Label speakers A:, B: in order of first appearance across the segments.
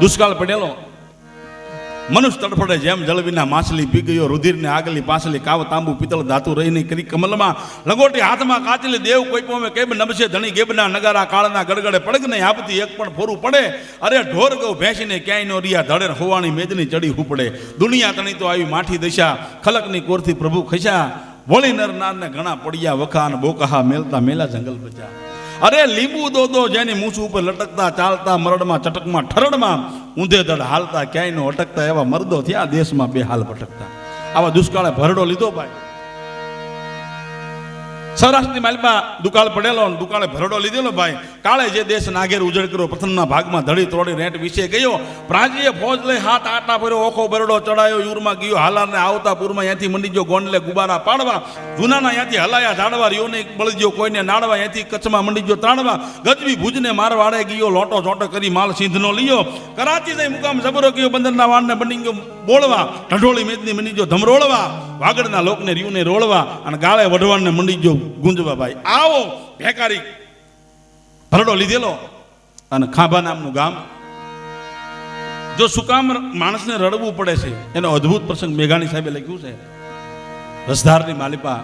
A: દુષ્કાળ પડેલો. મનુષ્ય તડફડે જેમ જળવીના માછલી પી ગયો, રુધિરને આગલી પાછલી કાવ તાંબુ, પિત્તળ ધાતુ રહીને કરી કમલમાં લંગોટી હાથમાં કાચલી દેવ કોઈ પોમે કેબ નમશે ધણી ગેબના નગારા કાળના ગડગડે પડગ નહીં આપતી, એક પણ ફોરું પડે. અરે ઢોર ગૌ ભેંસીને ક્યાંય નો રિયા ધડે હોવાણી મેદની ચડી ઉપડે દુનિયા તણી તો આવી માઠી દશા, ખલકની કોરથી પ્રભુ ખસ્યા. વળી નરનારને ઘણા પડ્યા વખા અને બોકહા મેલતા મેલા જંગલ બચા અરે લીંબુ દોદો જેની મૂછ ઉપર લટકતા, ચાલતા, મરડમાં, ચટકમાં, ઠરડમાં ઊંધે દડ હાલતા ક્યાંય નો અટકતા એવા મર્દો થયા, દેશમાં બે હાલ ભટકતા. આવા દુષ્કાળે ભરડો લીધો ભાઈ. સૌરાષ્ટ્રની માલમાં દુકાળ પડેલો દુકાળે ભરડો લીધેલો ભાઈ. કાળે જે દેશ નાગેર ઉજળ કર્યો, પ્રથમના ભાગમાં ધડી તોડી રેટ વિશે ગયો. પ્રાંજીએ ફોજ લઈ હાથ આટા ફર્યો ઓખો ભરડો ચડાયો, યુરમાં ગયો. હાલારને આવતા પૂરમાં ત્યાંથી મંડી ગયો ગોંડલે ગુબારા પાડવા. જૂનાના ત્યાંથી હલાયા ઝાડવા રીઓને બળી ગયો કોઈને નાડવા ત્યાંથી કચ્છમાં મંડી ગયો ત્રાણવા ગજવી ભુજને મારવાડે ગયો, લોટો ચોટો કરી માલ સિંધનો લીયો. કરાચી જઈ મુકામ જબરો ગયો, બંદરના વાણને બની ગયો બોળવા. ઢઢોળી મેદની મંડી જો ધમરોળવા વાગડના લોકને રીવને રોળવા અને ગાળે વઢવાણને મંડી ગયો ગુંજવા ભાઈ. આવો, ભેકારી. ભરડો લીધેલો અને ખાંભા નામનું ગામ. જો સુકામ માણસને રડવું પડે છે, એનો અદ્ભુત પ્રસંગ મેઘાણી સાહેબે લખ્યું છે. રસધારની માલિપા.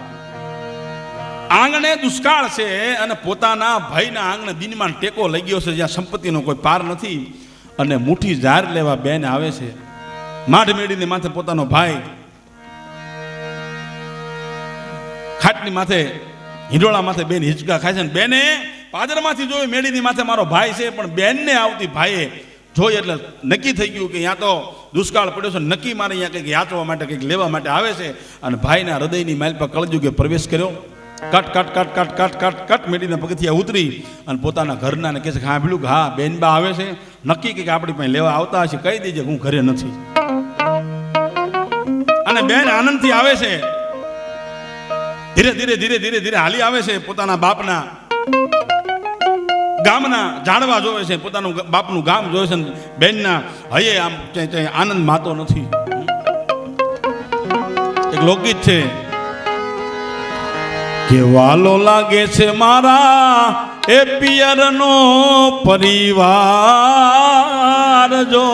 A: આંગણે દુષ્કાળ છે અને પોતાના ભાઈના આંગણે દિનમાં ટેકો લઈ ગયો છે, જ્યાં સંપત્તિનો કોઈ પાર નથી. અને મુઠ્ઠી જાર લેવા બેન આવે છે. માઢ મેળીને માથે પોતાનો ભાઈ ખાટની માથે, હિંડોળા માથે બેન હિંચકા ખાય છે બેને પાદરમાંથી જોયું મેળીની માથે મારો ભાઈ છે, પણ બેનને આવતી ભાઈએ જોઈ એટલે નક્કી થઈ ગયું કે ત્યાં તો દુષ્કાળ પડ્યો છે, નક્કી મારે અહીંયા કંઈક યાચવા માટે, કંઈક લેવા માટે આવે છે. અને ભાઈના હૃદયની માઇલ પર કળજુગે પ્રવેશ કર્યો. કટ કટ કટ કટ કટ કટ કટ મેળીના પગથિયા ઉતરી અને પોતાના ઘરના કહે છે કે સાંભળ્યું કે હા બેનબા આવે છે. નક્કી કે આપણી પાસે લેવા આવતા હશે, કહી દેજે હું ઘરે નથી. અને બેન આનંદથી આવે છે. ધીરે ધીરે ધીરે ધીરે ધીરે હાલી આવે છે પોતાના બાપના ગામના જાણવા જોવે છે પોતાનું બાપનું ગામ જોવે છે બેનના હયે આમ આનંદ માતો નથી. એક લોકગીત છે. કે વાલો લાગે છે મારા એ પિયરનો પરિવાર જો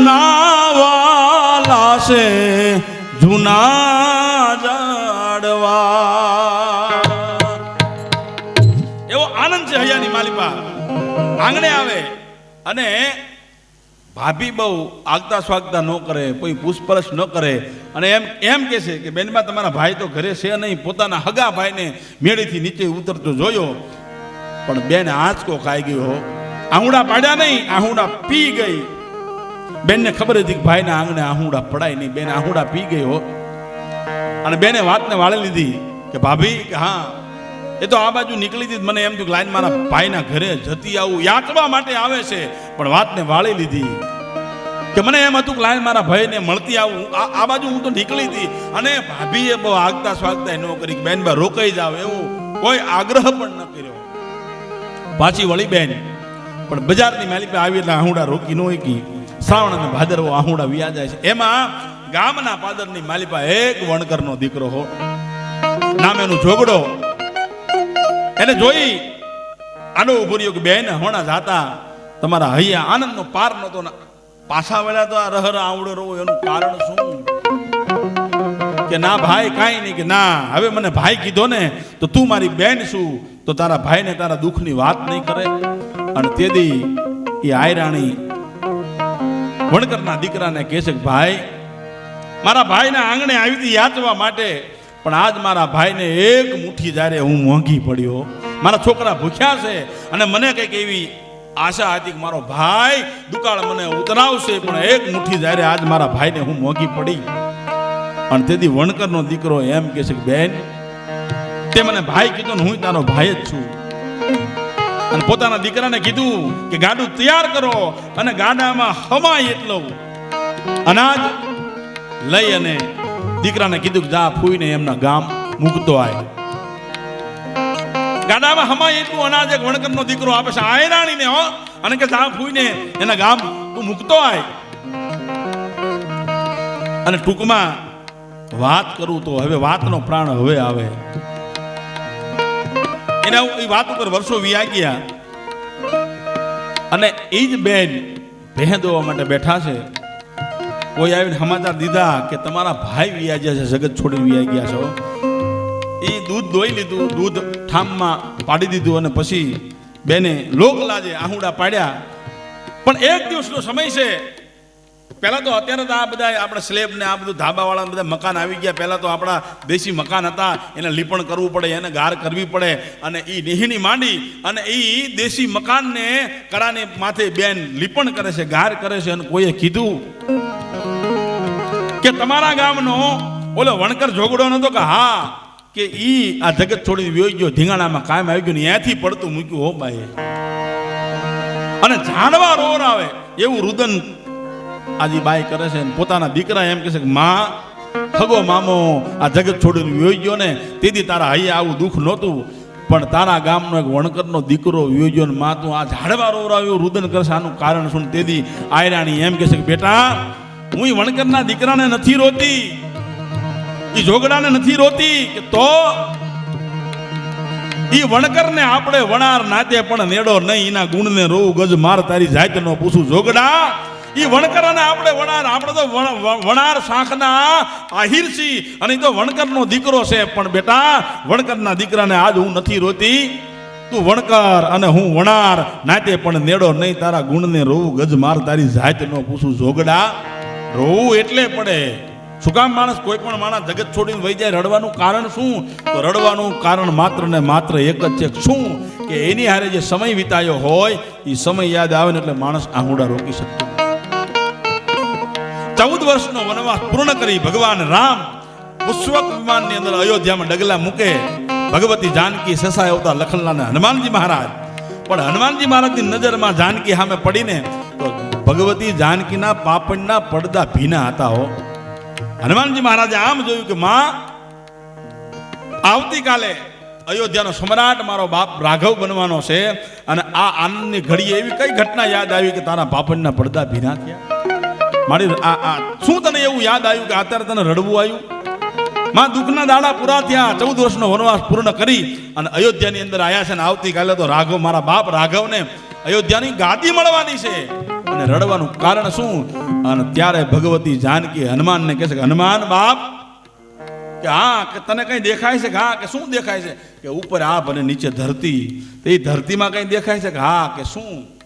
A: મયર વાલા છે જૂના જાડવા એવો આનંદ છે હૈયાની માલિપા. આંગણે આવે અને ભાભી બહુ આગતા સ્વાગતા ન કરે, કોઈ પૂછપરછ ન કરે. અને એમ એમ કે છે કે, બેનમાં તમારા ભાઈ તો ઘરે છે નહીં, પોતાના હગા ભાઈને મેળીથી નીચે ઉતરતો જોયો. પણ બેન આંચકો ખાઈ ગયો આહુડા પાડ્યા નહીં, આહુડા પી ગઈ. બેનને ખબર હતી કે ભાઈના આંગણે આહુડા પડાય નહીં. બેન આહુડા પી ગયો. અને બેને વાતને વાળી લીધી કે ભાભી, કે હા, એ તો આ બાજુ નીકળી હતી. મને એમ થયું કે લાઈન મારા ભાઈના ઘરે જતી આવું. યાચવા માટે આવે છે. પણ વાતને વાળી લીધી કે મને એમ હતું કે લાઈન મારા ભાઈને મળતી આવું. આ બાજુ હું તો નીકળી હતી. અને ભાભીએ બહુ આગતા સ્વાગતા ન કરી બેન બા, રોકાઈ જાવ એવું. કોઈ આગ્રહ પણ ન કર્યો. પાછી વળી બેન, પણ બજારની માલિક આવી એટલે આહુડા રોકી ન કી શ્રાવણ અને ભાદરવો આહુડા વ્યા જાય છે. એમાં ગામના પાદરની માલિપા એક વણકરનો દીકરો હો. નામ એનું જોગડો. એને જોઈ આનો ઊભો કે બેન હોણા જાતા તમારા હૈયા આનંદનો પાર નહોતો ને પાછા વળ્યા તો આ રહર આવડો રહો એનું કારણ શું? કે ના ભાઈ, કાંઈ નહીં કે ના. હવે મને ભાઈ કીધો ને, તો તું મારી બેન શું તો તારા ભાઈને તારા દુઃખની વાત નહીં કરે. અને તેથી એ આયરાણી વણકરના દીકરાને કહે છે ભાઈ, મારા ભાઈના આંગણે આવી હતી યાચવા માટે, પણ આજ મારા ભાઈને એક મુઠ્ઠી જ્યારે હું મોંઘી પડ્યો. મારા છોકરા ભૂખ્યા છે અને મને કંઈક એવી આશા હતી કે મારો ભાઈ દુકાળ મને ઉતરાવશે, પણ એક મુઠ્ઠી જ્યારે આજ મારા ભાઈને હું મોંઘી પડી. અને તેથી વણકરનો દીકરો એમ કહે છે કે, બેન, તે મને ભાઈ કીધો ને હું તારો ભાઈ જ છું. અને પોતાના દીકરાને કીધું કે ગાડું તૈયાર કરો અને ગાડામાં હમાય એટલો. અનાજ લઈ અને દીકરાને કીધું કે જા ફૂઈને એમના ગામ મૂકતો આય. ગાડામાં હમાય એટલું અનાજ એક વણકરનો દીકરો આપે છે, આયરાણીને, હો. અને કે જા ફૂઈને એના ગામ તું મૂકતો આય. અને ટૂંકમાં વાત કરું તો હવે વાતનો પ્રાણ હવે આવે. એના એ વાત ઉપર વર્ષો વ્યા ગયા. અને એ જ બેન ભેહ દોવા માટે બેઠા છે. કોઈ આવીને સમાચાર દીધા કે તમારા ભાઈ વિયા ગયા છે, જગત છોડી વિયા ગયા છો. એ દૂધ દોઈ લીધું, દૂધ ઠામમાં પાડી દીધું અને પછી બેને લોક લાજે આહુડા પાડ્યા. પણ એક દિવસનો સમય છે પહેલા તો અત્યારે તો આ બધા આપણે સ્લેબ ને આ બધું ધાબાવાળા બધા મકાન આવી ગયા. પહેલાં તો આપણા દેશી મકાન હતા. એને લીપણ કરવું પડે, એને ગાર કરવી પડે અને એ નિહીની માંડી અને એ દેશી મકાનને કરાને માથે બેન લીપણ કરે છે, ગાર કરે છે અને કોઈએ કીધું કે તમારા ગામનો ઓલો વણકર જોગડો નતો કે હા, કે ઈ આ જગત છોડીને વ્યો ગયો ધીંગાણામાં કાયમ આવી ગયો ને ત્યાંથી પડતું મૂક્યું, હો ભાઈ અને જાણવા રોર આવે એવું રુદન આજે બાઈ કરે છે પોતાના દીકરા એમ કહે છે કે મામો, આ જગત છોડીને ગયો ને, તેથી તારા હૈયા આવું દુઃખ નહોતું. પણ તારા ગામનો એક વણકરનો દીકરો ગયો ને, માં, તું આ ઝાડવા રોવરાવ્યો રુદન કરશે આનું કારણ શું તેથી આયરાણી એમ કહે કે, બેટા, હું વણકરના દીકરાને નથી રોતી. એ જોગડાને નથી રોતી કે તો ઈ વણકરને આપણે વણાર નાતે પણ નેડો નહીં, એના ગુણને રોવું ગજ માર તારી જાતનો પૂછું. જોગડા ઈ વણકરને આપણે વણાર, આપણે તો વણ- વણ- વણાર શાખના આહિર છી અને તો વણકરનો દીકરો છે. પણ બેટા, વણકરના દીકરાને આજ હું નથી રોતી. તું વણકર અને હું વણાર. નાતે પણ નેડો નહીં, તારા ગુણને રોવું ગજ માર. તારી જાતનો પૂછું જોગડા રોવું એટલે પડે. શું કામ માણસ કોઈ પણ માણસ જગત છોડીને વહી જાય? રડવાનું કારણ શું? તો રડવાનું કારણ માત્ર ને માત્ર એક જ છે શું? કે એની હારે જે સમય વિતાયો હોય એ સમય યાદ આવે ને એટલે માણસ આહુડા રોકી શકતો. ચૌદ વર્ષનો વનવાસ પૂર્ણ કરી ભગવાન રામ પુષ્પક વિમાનની અંદર અયોધ્યામાં ડગલા મૂકે. ભગવતી જાનકી સસાય લખનલાલ અને હનુમાનજી મહારાજ. પણ હનુમાનજી મહારાજની નજરમાં જાનકી સામે પડીને તો ભગવતી જાનકીના પાપણના પડદા ભીના હતા હો. હનુમાનજી મહારાજે આમ જોયું કે, માં, આવતીકાલે અયોધ્યાનો સમ્રાટ મારો બાપ રાઘવ બનવાનો છે અને આ આનંદની ઘડીએ એવી કઈ ઘટના યાદ આવી કે તારા પાપડના પડદા ભીના થયા? મારી આ આ, શું તને એવું યાદ આવ્યું કે અત્યારે તને રડવું આવ્યું? માં દુઃખના દાડા પૂરા થયા, ચૌદ વર્ષનો વનવાસ પૂર્ણ કરી અને અયોધ્યાની અંદર આવ્યા છે અને આવતીકાલે તો રાઘવ, મારા બાપ રાઘવને અયોધ્યાની ગાદી મળવાની છે. અને રડવાનું કારણ શું? અને ત્યારે ભગવતી જાનકી હનુમાનને કહે છે કે, હનુમાન બાપ, કે હા, કે તને કઈ દેખાય છે કે હા, કે શું દેખાય છે? કે ઉપર આ અને નીચે ધરતી, તો ધરતીમાં કઈ દેખાય છે કે હા, કે શું?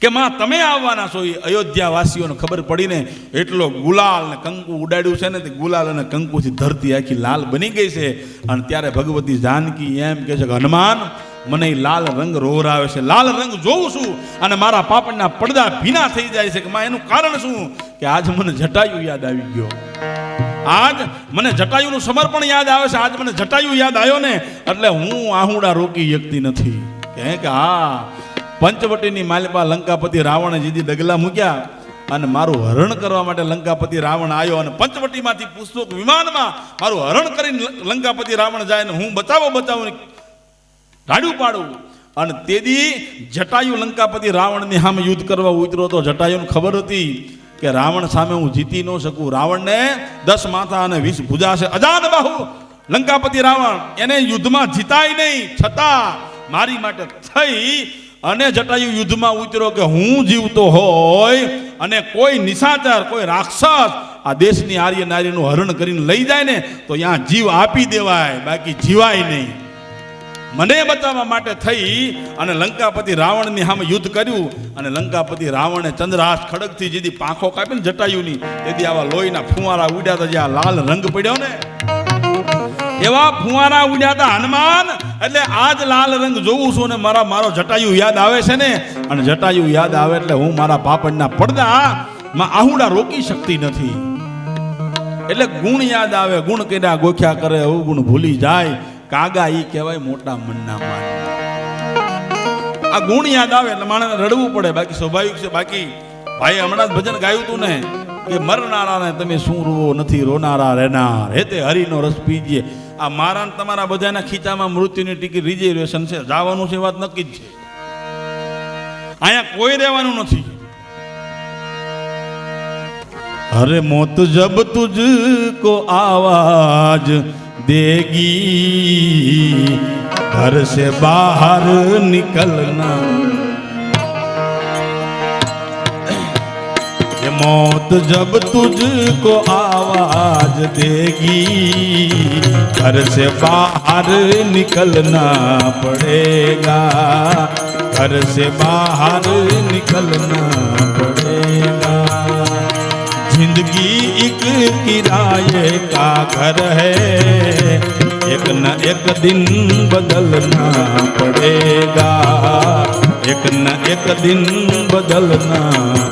A: કે માં, તમે આવવાના છો? એ અયોધ્યા વાસીઓને ખબર પડીને એટલો ગુલાલ ને કંકુ ઉડાડ્યું છે ને, તે ગુલાલ અને કંકુથી ધરતી આખી લાલ બની ગઈ છે. અને ત્યારે ભગવતી જાનકી એમ કહે છે કે, હનુમાન, મને લાલ રંગ રોહરાવે છે. લાલ રંગ જોઉં છું અને મારા પાપડના પડદા ભીના થઈ જાય છે. કે માં, એનું કારણ શું? કે આજ મને જટાયુ યાદ આવી ગયો. આજ મને જટાયુનું સમર્પણ યાદ આવે છે. આજ મને જટાયુ યાદ આવ્યો ને, એટલે હું આહુડા રોકી શકતી નથી. કે હા પંચવટીની માલિપા લંકાપતિ રાવણે જીદી ડગલા મૂક્યા અને મારું હરણ કરવા માટે લંકાપતિ રાવણ આવ્યો અને પંચવટીમાંથી પુસ્તક વિમાનમાં મારું હરણ કરીને લંકાપતિ રાવણ જાય ને હું બચાવો બચાવો ને રાડ્યું પાડું. અને તેદી જટાયુ લંકાપતિ રાવણની સામે યુદ્ધ કરવા ઉતર્યો તો જટાયુને ખબર હતી કે રાવણ સામે હું જીતી ન શકું. રાવણને દસ માથા અને વીસ ભુજા છે. અજાન બાહુ, લંકાપતિ રાવણ, એને યુદ્ધમાં જીતાય નહીં. છતાં મારી માટે થઈ અને જટાયુ યુદ્ધમાં ઉતર્યો કે હું જીવતો હોય અને કોઈ નિશાચર, કોઈ રાક્ષસ આ દેશની આર્ય નારીનું હરણ કરીને લઈ જાય ને, તો ત્યાં જીવ આપી દેવાય, બાકી જીવાય નહીં. મને બચાવવા માટે થઈ અને લંકાપતિ રાવણની સામે યુદ્ધ કર્યું અને લંકાપતિ રાવણે ચંદ્રહાસ ખડકથી જેથી પાંખો કાપીને જટાયુની, તેથી આવા લોહીના ફુવારા ઉડ્યા હતા જ્યાં લાલ રંગ પડ્યો ને એવા ફુવારા ઉડ્યા હતા, હનુમાન, એટલે આજ લાલ રંગ જોઉં છું ને મારા, મારો જટાયુ યાદ આવે છે ને? અને જટાયુ યાદ આવે એટલે હું મારા પાપડના પડદા માં આહુડા રોકી શકતી નથી. એટલે ગુણ યાદ આવે, ગુણ કર્યા ગોખ્યા કરે ગુણ ભૂલી જાય. કાગા ઈ કહેવાય મોટા મનના માન. આ ગુણ યાદ આવે એટલે માણસને રડવું પડે. બાકી સ્વાભાવિક છે, બાકી ભાઈ હમણાં જ ભજન ગાયું તું ને કે મરનારાને તમે શું રોવો? નથી રોનારા, રહેનાર. હે તે હરિનો રસ પીજે. આ મારા તમારા બધાના ખીચામાં મૃત્યુની ટિકિટ રિઝર્વેશન છે. જવાનું છે વાત નક્કી જ છે. અહીંયા કોઈ રહેવાનું નથી. અરે મોત જબ તુજ કો આવાજ દેગી. ઘર સે બહાર નિકલના मौत जब तुझको आवाज देगी घर से बाहर निकलना पड़ेगा घर से बाहर निकलना पड़ेगा जिंदगी एक किराए का घर है एक न एक दिन बदलना पड़ेगा एक न एक दिन बदलना पड़ेगा